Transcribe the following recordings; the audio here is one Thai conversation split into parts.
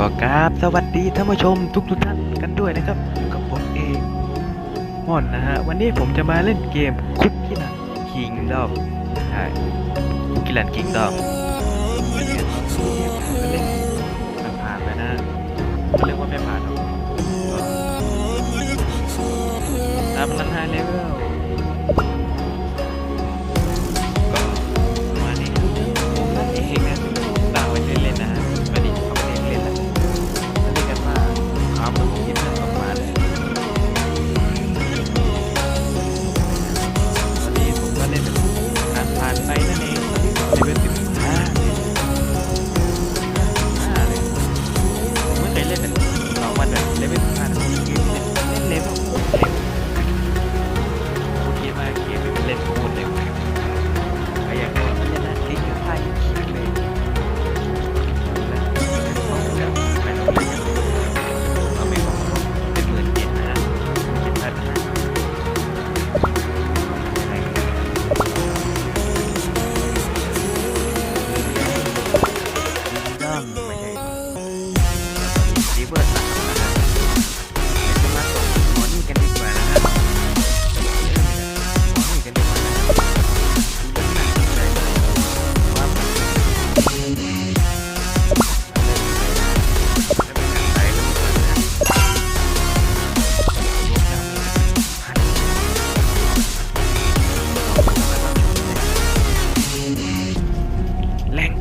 ก็กราบสวัสดีท่านผู้ชมทุกทุกท่านกันด้วยนะครับกับผมเองม่อนนะฮะวันนี้ผมจะมาเล่นเกมคุกกี้ลันคิงดอมใช่คุกกี้ลันคิงดอม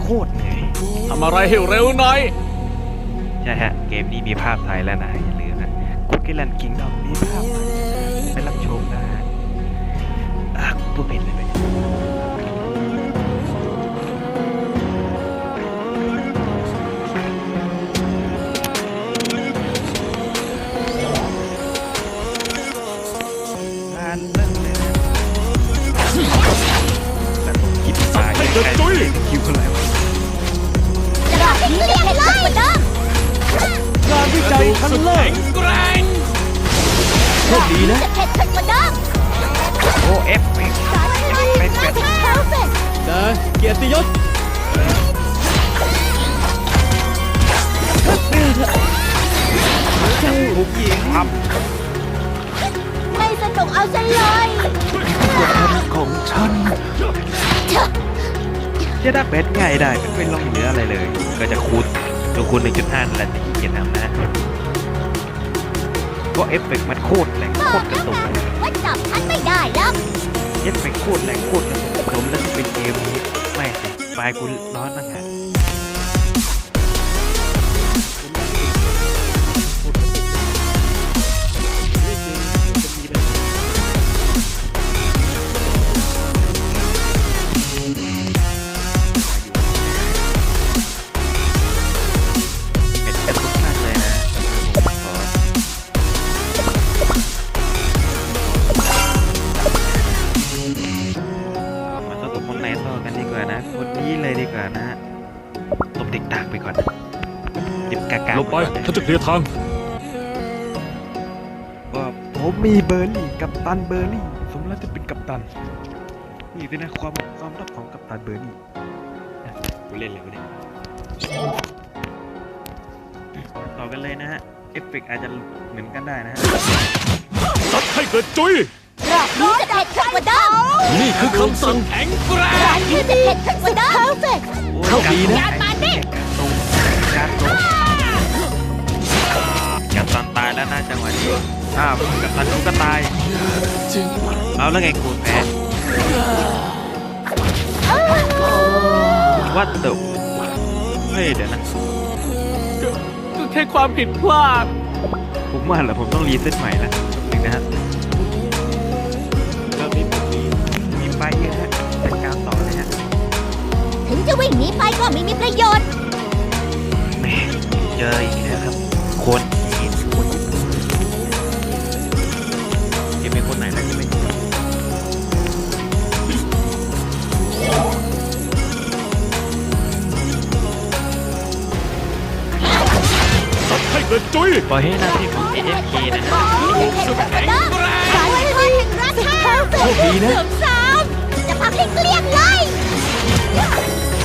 คตรเลยทำอะไรให้เร็วหน่อย ใช่ฮะ เกมนี้มีภาพไทยแล้วนะอย่าลืมนะคุกกี้แลนด์คิงดอมมีภาพไทยไปรับชมนะฮะอะผู้ผิดเลยไหมอ่านเรื่องเลยนะแต่ผมคิดไปให้กระจุยคิวอะไรวะจะ วิจัยชั้นเลิศแกรงโชคดีนะจะเผ็ดเผ็ดเหมือนเดิมโอ้เอฟเฟกต์สารพัดเป็นแบบเพอร์เฟกต์นะเกียรติยศทุกยิงครับ ไม่สนุกเอาซะเลยของฉัน จะได้เป็ดง่ายได้ ไม่เป็นลองเหลืออะไรเลย ก็จะคูณตัวคูณ1.5นั่นแหละ ที่ขี้เกียจทำนะก็เอฟเฟกต์มันโคตรแรงบโคอกตรกระแล้วตุกไงว่าจับฉันไม่ได้แล้วเอฟเฟกต์โคตรแรงโคตรกระตุกสมแล้วที่เป็นเกมนี้ไม่สิปลายกูร้อนมาก หลบไปฉันจะเคลียร์ทางว่าผมมีเบอร์รี่กับตันเบอร์รี่ สมแล้วจะเป็นกัปตัน นี่เป็นนะความความลับของกัปตันเบอร์รี่อะกูเล่นเลยวะเนี่ยต่อกันเลยนะฮะ เอฟเฟกต์อาจจะเหมือนกันได้นะฮะซัดให้กระจุยรอบนี้จะเผ็ดเผ็ดกว่าเดิมนี่คือคำสั่งแข็งแกร่รางบนี้จะเผ็ดเผ็ดกว่าเดิมเพอร์เฟกต์โอ้ยเข้าดีนะ อ้าวกัปตันกูก็ตาย เอาแล้วไงกูแพ้ วัดตุเฮ้ยเดี๋ยวนะก็แค่ความผิดพลาด ผมว่าเหรอผมต้องรีเซ็ตใหม่แล้วหนึ่งนะฮะรอบนี้ผมมีมีไฟเยอะฮะจัดการต่อเลยฮะ ถึงจะวิ่งหนีไปก็ไม่มีประโยชน์แหม่เจออีกแล้วครับ คนจีนคน คนไหนนะที่ไม่ซัดให้กระจุยปล่อยให้หน้าที่ของ AFK นะฮะนี่จะเผ็ดเผ็ดกว่าเดิมสารพัดแห่งราชาเพอร์เฟกโชคดีนะเหลือมสามจะพักให้เกลี้ยงเลย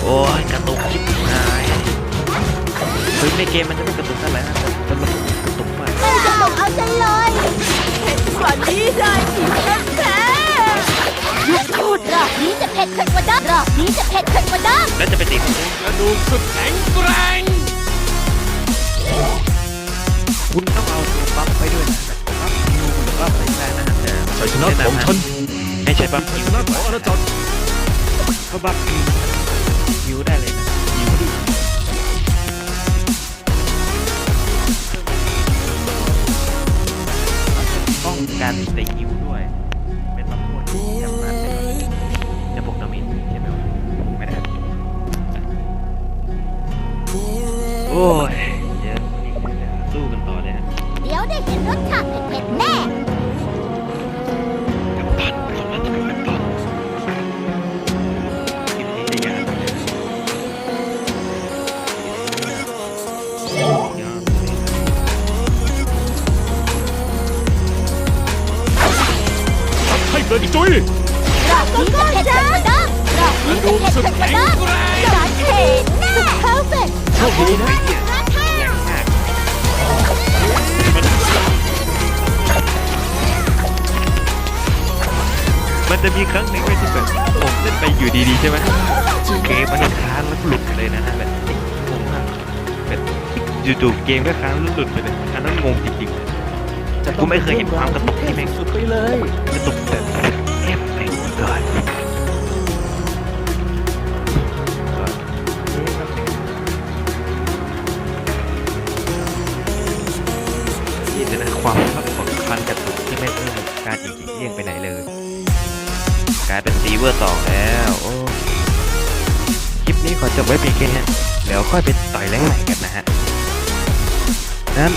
โอ้ยกระตุกชิบหายฮ้ยในเกมมันจะไม่กระตุกเท่าไหร่นะแต่มันกระตุกมากไม่จะตกเอาใจเลยเผ็ด กว่านี้ได้อีกแท้หยุดพูดรอบนี้จะเผ็ดขึ้นกว่าเดิมรอบนี้จะเผ็ดขึ้นกว่าเดิมแล้วจะไปตีคนอื่นกระดูกสุดแข็งแกร่งคุณต้องเอาตัวปั๊บไปด้วยนะแต่ปั๊บฮิวหรือว่าไปได้นะแต่ชัยชนะของฉันไม่ใช่ปั๊บชัฮิยวชนะของอาณาจักรเพราะปั๊บฮิวฮิวได้เลยนะ ป้อ ให้เกิดอีกจุ้ยรอบนี้จะเผ็ดขึ้นกว่าเดิมรอบนี้จะเผ็ดขึ้นกว่าเดิมสารเผ็ดแน่ perfect โชคดีนะราคายากมากมันจะมีครั้งหนึ่งเว้ยที่แบบผมเล่นไปอยู่ดีๆใช่ไหมเกมมันค้างแล้วหลุดไปเลยนะฮะแบบงงมากแบบจู่ๆเกมก็ค้างแล้วหลุดไปเลยอันนั้นงงจริงๆเลย กูไม่เคยเห็นความกระตุกที่แม่งสุดไปเลยกระตุกแบบแอบไปก่อนนี่เป็นความภาพของคันกระตุกที่ไม่เพิ่มการจริงๆเลี่ยงไปไหนเลย กลายเป็นซีเวอร์สองแล้วโอ้คลิปนี้ขอจบไว้เพียงแค่นี้เดี๋ยวค่อยไปต่อยแรงใหม่กันนะฮะนั้น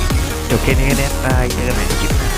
จบแค่นี้แน่ตายเจอกันใหม่คลิปหน้า